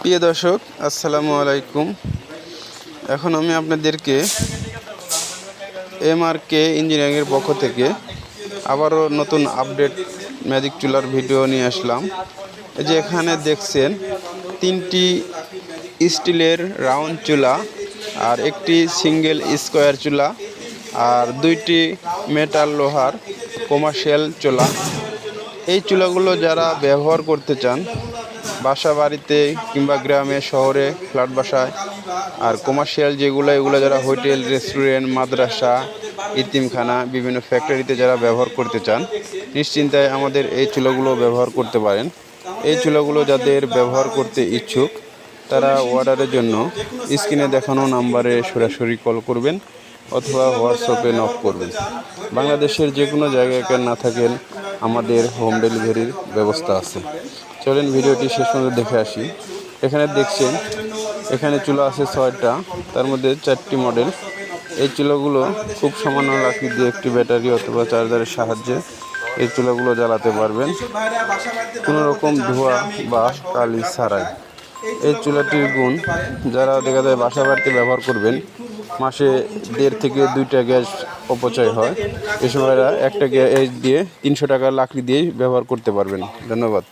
প্রিয় দর্শক, আসসালামু আলাইকুম। এখন আমি আপনাদেরকে এম আর কে ইঞ্জিনিয়ারিংয়ের পক্ষ থেকে আবারও নতুন আপডেট ম্যাজিক চুলার ভিডিও নিয়ে আসলাম। যে এখানে দেখছেন, তিনটি স্টিলের রাউন্ড চুলা আর একটি সিঙ্গেল স্কোয়ার চুলা আর দুইটি মেটাল লোহার কমার্শিয়াল চুলা। এই চুলাগুলো যারা ব্যবহার করতে চান বাসা বাড়িতে কিংবা গ্রামে, শহরে, ফ্ল্যাট বাসায় আর কমার্শিয়াল যেগুলো, এগুলো যারা হোটেল রেস্টুরেন্ট মাদ্রাসা, ইতিমখানা, বিভিন্ন ফ্যাক্টরিতে যারা ব্যবহার করতে চান নিশ্চিন্তায় আমাদের এই চুলাগুলো ব্যবহার করতে পারেন। এই চুলাগুলো যাদের ব্যবহার করতে ইচ্ছুক, তারা অর্ডারের জন্য স্ক্রিনে দেখানো নাম্বারে সরাসরি কল করবেন অথবা হোয়াটসঅ্যাপে নক করবেন। বাংলাদেশের যে কোনো জায়গায় কেন না থাকেন আমাদের হোম ডেলিভারির ব্যবস্থা আছে। চলেন ভিডিওটি শেষ পর্যন্ত দেখে আসি। এখানে দেখছেন, এখানে চুলা আছে ছয়টা, তার মধ্যে চারটি মডেল এই চুলাগুলো খুব সামান্য লাকড়ি দিয়ে একটি ব্যাটারি অথবা চার্জারের সাহায্যে এই চুলাগুলো জ্বালাতে পারবেন। কোনো রকম ধোঁয়া বা কালি ছাড়াই। এই চুলাটির গুণ, যারা দেখা যায় বাসা বাড়িতে ব্যবহার করবেন মাসে দেড় থেকে দুইটা গ্যাস অপচয় হয়। এই সময়রা একটা গ্যাস দিয়ে তিনশো টাকা লাকড়ি দিয়েই ব্যবহার করতে পারবেন। ধন্যবাদ।